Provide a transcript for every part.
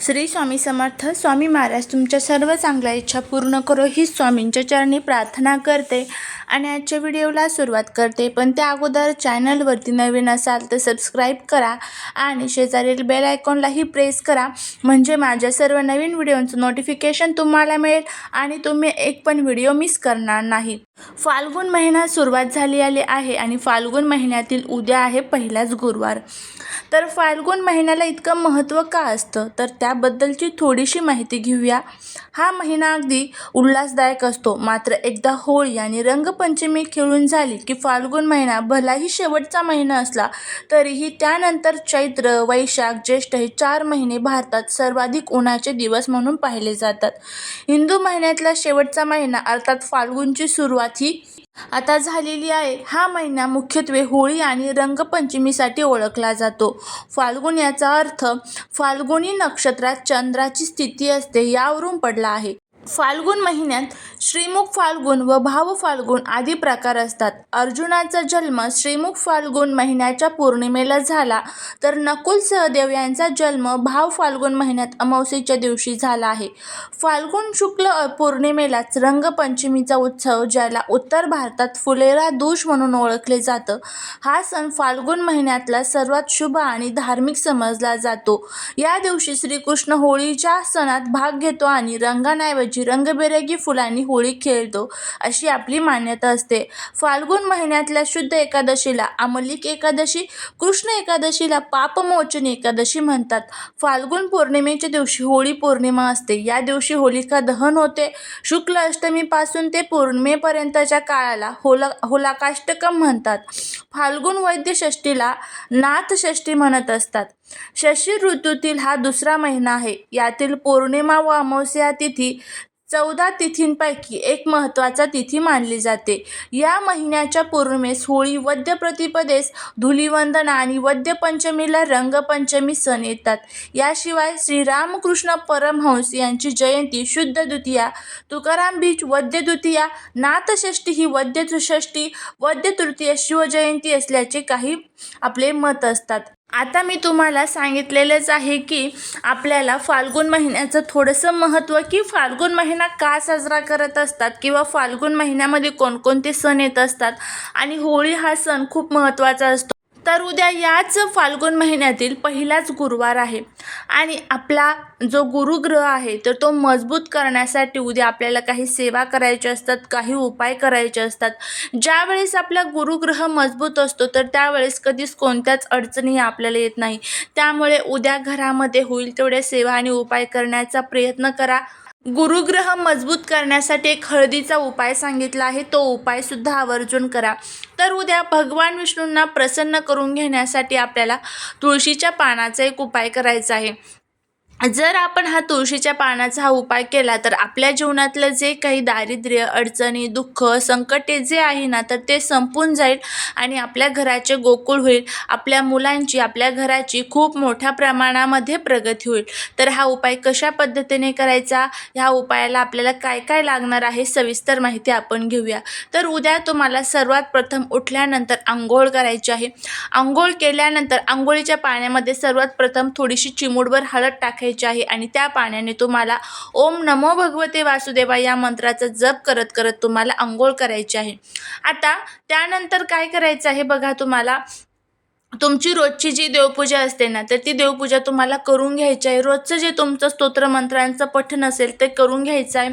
श्री स्वामी समर्थ स्वामी महाराज तुमच्या सर्व चांगल्या इच्छा पूर्ण करो. ही स्वामींच्या चरणी प्रार्थना करते. आणि आजच्या व्हिडिओला सुरुवात करते. पण त्या अगोदर चॅनलवरती नवीन असाल तर सबस्क्राईब करा आणि शेजारील बेल आयकॉनलाही प्रेस करा. म्हणजे माझ्या सर्व नवीन व्हिडिओंचं नोटिफिकेशन तुम्हाला मिळेल आणि तुम्ही एक पण व्हिडिओ मिस करणार नाही. फाल्गुन महिना सुरुवात झाली आली आहे आणि फाल्गुन महिन्यातील उद्या आहे पहिलाच गुरुवार. तर फाल्गुन महिन्याला इतकं महत्त्व का असतं? तर त्याबद्दलची थोडीशी माहिती घेऊया. हा महिना अगदी उल्हासदायक असतो. मात्र एकदा होळी आणि रंग रंगपंचमी खेळून झाली की फाल्गुन महिना भलाही शेवटचा महिना असला तरीही त्यानंतर चैत्र वैशाख ज्येष्ठ हे चार महिने भारतात सर्वाधिक उन्हाचे दिवस म्हणून पाहिले जातात. हिंदू महिन्यातला शेवटचा महिना अर्थात फाल्गुनची सुरुवात ही आता झालेली आहे. हा महिना मुख्यत्वे होळी आणि रंगपंचमीसाठी ओळखला जातो. फाल्गुन याचा अर्थ फाल्गुनी नक्षत्रात चंद्राची स्थिती असते यावरून पडला आहे. फाल्गुन महिन्यात श्रीमुख फाल्गुन व भाव फाल्गुन आदी प्रकार असतात. अर्जुनाचा जन्म श्रीमुख फाल्गुन महिन्याच्या पौर्णिमेला झाला. तर नकुल सहदेव यांचा जन्म भाव फाल्गुन महिन्यात अमावस्येच्या दिवशी झाला आहे. फाल्गुन शुक्ल पौर्णिमेलाच रंगपंचमीचा उत्सव ज्याला उत्तर भारतात फुलेरा दूष म्हणून ओळखले जातं हा सण फाल्गुन महिन्यातला सर्वात शुभ आणि धार्मिक समजला जातो. या दिवशी श्रीकृष्ण होळीच्या सणात भाग घेतो आणि रंगांऐवजी रंगबेरंगी फुलांनी होळी खेळतो अशी आपली मान्यता असते. फाल्गुन महिन्यातल्या शुद्ध एकादशीला आमलिक एकादशी कृष्ण एकादशीला पापमोचन एकादशी म्हणतात. फाल्गुन पौर्णिमेच्या दिवशी होळी पौर्णिमा असते. या दिवशी होलिका दहन होते. शुक्ल अष्टमीपासून ते पौर्णिमेपर्यंतच्या काळाला होला होलाकाष्टकम म्हणतात. फाल्गुन वैद्यषष्ठीला नाथषष्ठी म्हणत असतात. शशी ऋतूतील हा दुसरा महिना आहे. यातील पौर्णिमा व अमावस्या तिथी चौदा तिथींपैकी एक महत्त्वाचा तिथी मानली जाते. या महिन्याच्या पौर्णिमेस होळी वद्य प्रतिपदेस धुलिवंदन आणि वद्य पंचमीला रंगपंचमी सण येतात. याशिवाय श्रीरामकृष्ण परमहंस यांची जयंती शुद्ध द्वितीया तुकाराम बीच वद्य द्वितीया नाथषष्ठी ही वद्य षष्ठी वद्य तृतीय शिवजयंती असल्याचे काही आपले मत असतात. आता मी तुम्हाला सांगितलेलंच आहे की आपल्याला फाल्गुन महिन्याचं थोडंसं महत्त्व की फाल्गुन महिना का साजरा करत असतात किंवा फाल्गुन महिन्यामध्ये कोणकोणते सण येत असतात आणि होळी हा सण खूप महत्त्वाचा असतो. तर उद्या याच फाल्गुन महिन्यातील पहिलाच गुरुवार आहे. आणि आपला जो गुरुग्रह आहे तर तो मजबूत करण्यासाठी उद्या आपल्याला काही सेवा करायच्या असतात काही उपाय करायचे असतात. ज्यावेळेस आपला गुरुग्रह मजबूत असतो तर त्यावेळेस कधीच कोणत्याच अडचणी आपल्याला येत नाही. त्यामुळे उद्या घरामध्ये होईल तेवढ्या सेवा आणि उपाय करण्याचा प्रयत्न करा. गुरुग्रह मजबूत करण्यासाठी एक हळदीचा उपाय सांगितला आहे. तो उपायसुद्धा आवर्जून करा. तर उद्या भगवान विष्णूंना प्रसन्न करून घेण्यासाठी आपल्याला तुळशीच्या पानाचा एक उपाय करायचा आहे. जर आपण हा तुळशीच्या पानाचा हा उपाय केला तर आपल्या जीवनातलं जे काही दारिद्र्य अडचणी दुःख संकटे जे आहे ना तर ते संपून जाईल आणि आपल्या घराचे गोकुळ होईल. आपल्या मुलांची आपल्या घराची खूप मोठ्या प्रमाणामध्ये प्रगती होईल. तर हा उपाय कशा पद्धतीने करायचा? ह्या उपायाला आपल्याला काय काय लागणार आहे? सविस्तर माहिती आपण घेऊया. तर उद्या तुम्हाला सर्वात प्रथम उठल्यानंतर आंघोळ करायची आहे. आंघोळ केल्यानंतर आंघोळीच्या पाण्यामध्ये सर्वात प्रथम थोडीशी चिमूटभर हळद टाकायची आहे आणि त्या पाण्याने तुम्हाला ओम नमो भगवते वासुदेवा या मंत्राचा जप करत करत तुम्हाला आंघोळ करायची आहे. आता त्यानंतर काय करायचं आहे बघा तुम्हाला. तुमची रोजची जी देवपूजा असते ना तर ती देवपूजा तुम्हाला करून घ्यायची आहे. रोजचं जे तुमचं स्तोत्रमंत्रांचं पठण असेल ते करून घ्यायचं आहे.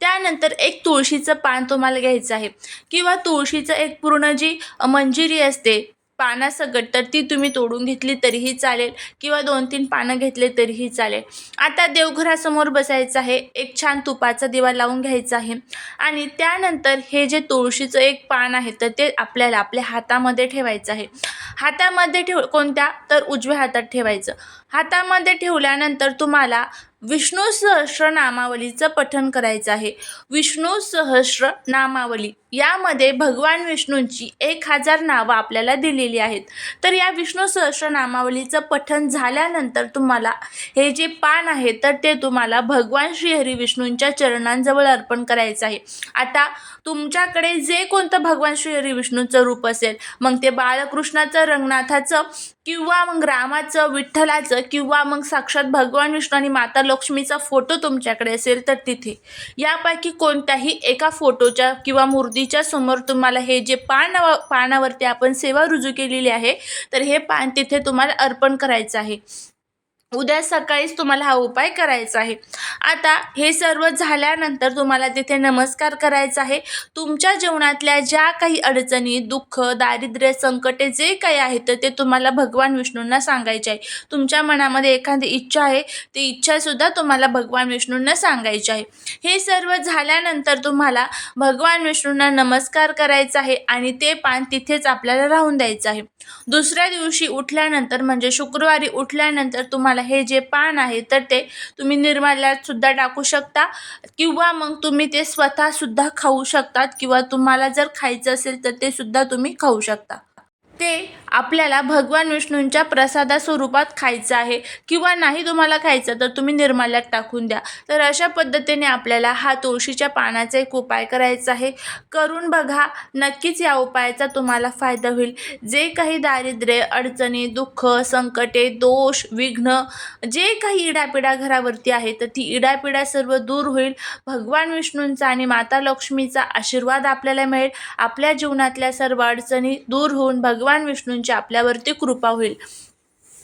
त्यानंतर एक तुळशीचं पान तुम्हाला घ्यायचं आहे. किंवा तुळशीचं एक पूर्ण जी मंजिरी असते पानासकट तर ती तुम्ही तोडून घेतली तरीही चालेल किंवा दोन तीन पानं घेतले तरीही चालेल. आता देवघरासमोर बसायचं आहे. एक छान तुपाचा दिवा लावून घ्यायचा आहे. आणि त्यानंतर हे जे तुळशीचं एक पान आहे तर ते आपल्याला आपल्या हातामध्ये ठेवायचं आहे. हातामध्ये ठेव कोणत्या? तर उजव्या हातात ठेवायचं. हातामध्ये ठेवल्यानंतर तुम्हाला विष्णू सहस्र नामावलीचं पठण करायचं आहे. विष्णू सहस्र नामावली यामध्ये भगवान विष्णूंची एक हजार नावं आपल्याला दिलेली आहेत. तर या विष्णू सहस्र नामावलीचं पठण झाल्यानंतर तुम्हाला हे जे पान आहे तर ते तुम्हाला भगवान श्रीहरी विष्णूंच्या चरणांजवळ अर्पण करायचं आहे. आता तुमच्याकडे जे कोणतं भगवान श्रीहरी विष्णूचं रूप असेल मग ते बाळकृष्णाचं रंगनाथाचं किंवा मग रामाचं विठ्ठलाचं किंवा मग साक्षात भगवान विष्णू आणि माता लक्ष्मीचा फोटो तुमच्याकडे असेल तर तिथे. यापैकी कोणत्याही एका फोटोच्या किंवा मूर्तीच्या समोर तुम्हाला हे जे पान पानावरती आपण सेवा रुजू केलेली आहे तर हे पान तिथे तुम्हाला अर्पण करायचं आहे. उद्या सकाळीच तुम्हाला हा उपाय करायचा आहे. आता हे सर्व झाल्यानंतर तुम्हाला तिथे नमस्कार करायचा आहे. तुमच्या जीवनातल्या ज्या काही अडचणी दुःख दारिद्र्य संकटे जे काही आहेत तर ते तुम्हाला भगवान विष्णूंना सांगायचे आहे. तुमच्या मनामध्ये एखादी इच्छा आहे ती इच्छासुद्धा तुम्हाला भगवान विष्णूंना सांगायची आहे. हे सर्व झाल्यानंतर तुम्हाला भगवान विष्णूंना नमस्कार करायचा आहे आणि ते पान तिथेच आपल्याला राहून द्यायचं आहे. दुसऱ्या दिवशी उठल्यानंतर म्हणजे शुक्रवारी उठल्यानंतर तुम्हाला हे जे पान आहे तर ते तुम्ही निर्माल्यात सुद्धा टाकू शकता किंवा मग तुम्ही ते स्वतःसुद्धा खाऊ शकतात किंवा तुम्हाला जर खायचं असेल तर ते सुद्धा तुम्ही खाऊ शकता. ते आपल्याला भगवान विष्णूंच्या प्रसादा स्वरूपात खायचं आहे. किंवा नाही तुम्हाला खायचं तर तुम्ही निर्माल्यात टाकून द्या. तर अशा पद्धतीने आपल्याला हा तुळशीच्या पानाचा एक उपाय करायचा आहे. करून बघा नक्कीच या उपायाचा तुम्हाला फायदा होईल. जे काही दारिद्र्य अडचणी दुःख संकटे दोष विघ्न जे काही इडापिडा घरावरती आहे तर ती इडापिडा सर्व दूर होईल. भगवान विष्णूंचा आणि माता लक्ष्मीचा आशीर्वाद आपल्याला मिळेल. आपल्या जीवनातल्या सर्व अडचणी दूर होऊन भगवान विष्णूंच्या आपल्यावरती कृपा होईल.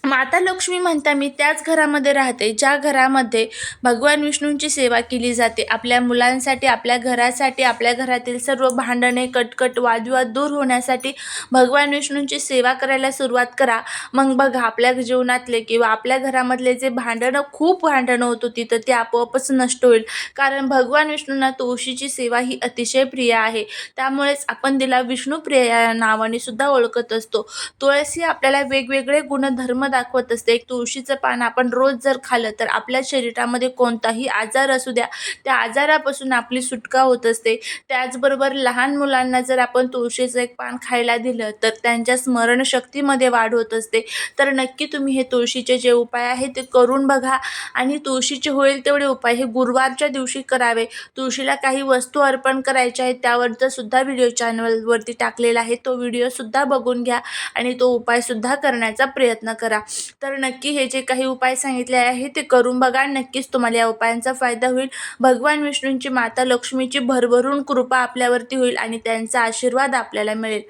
माता लक्ष्मी म्हणता मी त्याच घरामध्ये राहते ज्या घरामध्ये भगवान विष्णूंची सेवा केली जाते. आपल्या मुलांसाठी आपल्या घरासाठी आपल्या घरातील सर्व भांडणे कटकट वादविवाद दूर होण्यासाठी भगवान विष्णूंची सेवा करायला सुरुवात करा. मग बघा आपल्या जीवनातले किंवा आपल्या घरामधले जे भांडणं खूप भांडणं होत होती तर ते आपोआपच नष्ट होईल. कारण भगवान विष्णूंना तुळशीची सेवा ही अतिशय प्रिय आहे. त्यामुळेच आपण तिला विष्णुप्रिय या नावाने सुद्धा ओळखत असतो. तुळशी आपल्याला वेगवेगळे गुणधर्म दाखवत असते. एक तुळशीचं पान आपण रोज जर खाल्लं तर आपल्या शरीरामध्ये कोणताही आजार असू द्या त्या आजारापासून आपली सुटका होत असते. त्याचबरोबर लहान मुलांना जर आपण तुळशीचं एक पान खायला दिलं तर त्यांच्या स्मरणशक्तीमध्ये वाढ होत असते. तर नक्की तुम्ही हे तुळशीचे जे उपाय आहे ते करून बघा आणि तुळशीचे होईल तेवढे उपाय हे गुरुवारच्या दिवशी करावे. तुळशीला काही वस्तू अर्पण करायच्या आहेत त्यावरचा सुद्धा व्हिडिओ चॅनलवरती टाकलेला आहे. तो व्हिडिओसुद्धा बघून घ्या आणि तो उपायसुद्धा करण्याचा प्रयत्न करा. तर नक्की हे जे काही उपाय सांगितले आहे ते करून बघा. नक्कीच तुम्हाला या उपायांचा फायदा होईल. भगवान विष्णूंची माता लक्ष्मीची भरभरून कृपा आपल्यावरती होईल आणि त्यांचा आशीर्वाद आपल्याला मिळेल.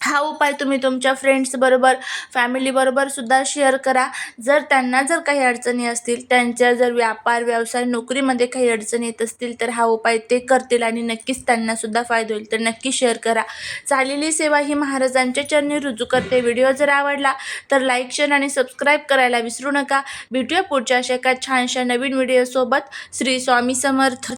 हा उपाय तुम्ही तुमच्या फ्रेंड्सबरोबर फॅमिलीबरोबर सुद्धा शेअर करा. जर त्यांना जर काही अडचणी असतील त्यांच्या जर व्यापार व्यवसाय नोकरीमध्ये काही अडचणी येत असतील तर हा उपाय ते करतील आणि नक्कीच त्यांनासुद्धा फायदा होईल. तर नक्की शेअर करा. चालेली सेवा ही महाराजांच्या चरणी रुजू करते. व्हिडिओ जर आवडला तर लाईक शेअर आणि सबस्क्राईब करायला विसरू नका. भेटूया पुढच्या अशा एका छानशा नवीन व्हिडिओसोबत श्री स्वामी समर्थ.